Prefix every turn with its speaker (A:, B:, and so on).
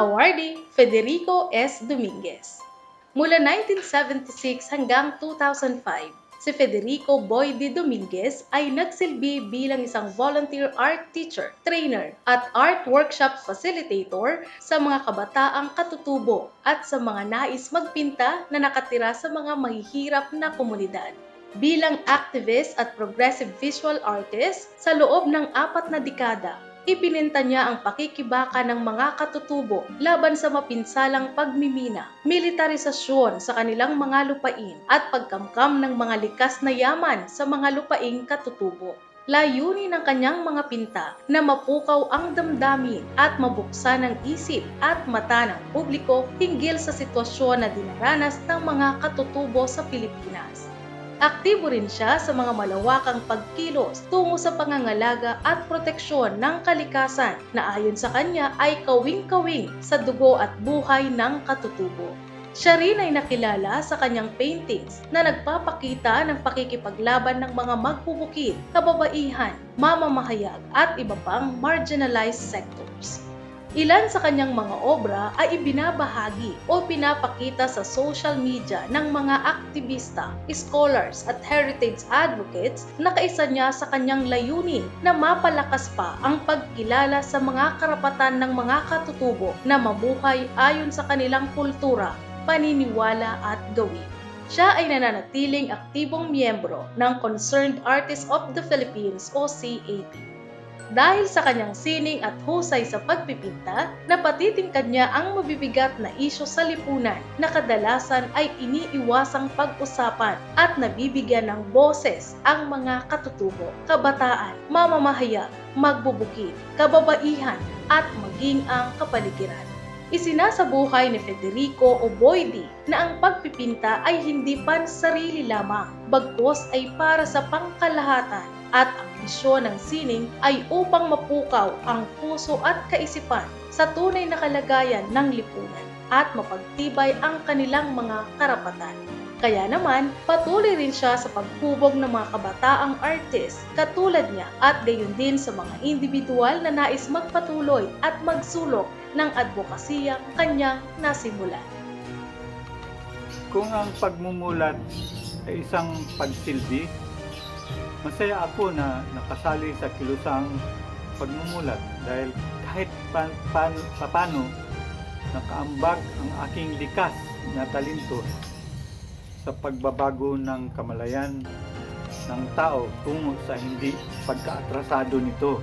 A: Awardee Federico S. Dominguez. Mula 1976 hanggang 2005, si Federico Boy de Dominguez ay nagsilbi bilang isang volunteer art teacher, trainer at art workshop facilitator sa mga kabataang katutubo at sa mga nais magpinta na nakatira sa mga mahihirap na komunidad. Bilang activist at progressive visual artist sa loob ng apat na dekada, Ipininta niya ang pakikibaka ng mga katutubo laban sa mapinsalang pagmimina, militarisasyon sa kanilang mga lupain at pagkamkam ng mga likas na yaman sa mga lupaing katutubo. Layunin ng kanyang mga pinta na mapukaw ang damdamin at mabuksan ang isip at mata ng publiko hinggil sa sitwasyon na dinaranas ng mga katutubo sa Pilipinas. Aktibo rin siya sa mga malawakang pagkilos tungo sa pangangalaga at proteksyon ng kalikasan na ayon sa kanya ay kawing-kawing sa dugo at buhay ng katutubo. Siya rin ay nakilala sa kanyang paintings na nagpapakita ng pakikipaglaban ng mga magbubukid, kababaihan, mamamahayag at iba pang marginalized sectors. Ilan sa kanyang mga obra ay ibinabahagi o pinapakita sa social media ng mga aktivista, scholars at heritage advocates na kaisa niya sa kanyang layunin na mapalakas pa ang pagkilala sa mga karapatan ng mga katutubo na mamuhay ayon sa kanilang kultura, paniniwala at gawin. Siya ay nananatiling aktibong miyembro ng Concerned Artists of the Philippines o CAP dahil sa kanyang sining at husay sa pagpipinta, napatitingkad niya ang mabibigat na isyo sa lipunan na kadalasan ay iniiwasang pag-usapan at nabibigyan ng boses ang mga katutubo, kabataan, mamamahayag, magbubukid, kababaihan at maging ang kapaligiran. Isinasabuhay ni Federico Oboidi na ang pagpipinta ay hindi pansarili lamang, bagkos ay para sa pangkalahatan at ang misyon ng sining ay upang mapukaw ang puso at kaisipan sa tunay na kalagayan ng lipunan at mapagtibay ang kanilang mga karapatan. Kaya naman, patuloy rin siya sa paghubog ng mga kabataang artist katulad niya at gayon din sa mga individual na nais magpatuloy at magsulok ng advokasiyang kanyang nasimulan.
B: Kung ang pagmumulat ay isang pagsilbi, masaya ako na nakasali sa kilusang pagmumulat dahil kahit pa, pa, paano nakaambag ang aking likas na talento sa pagbabago ng kamalayan ng tao tungo sa hindi pagkaatrasado nito.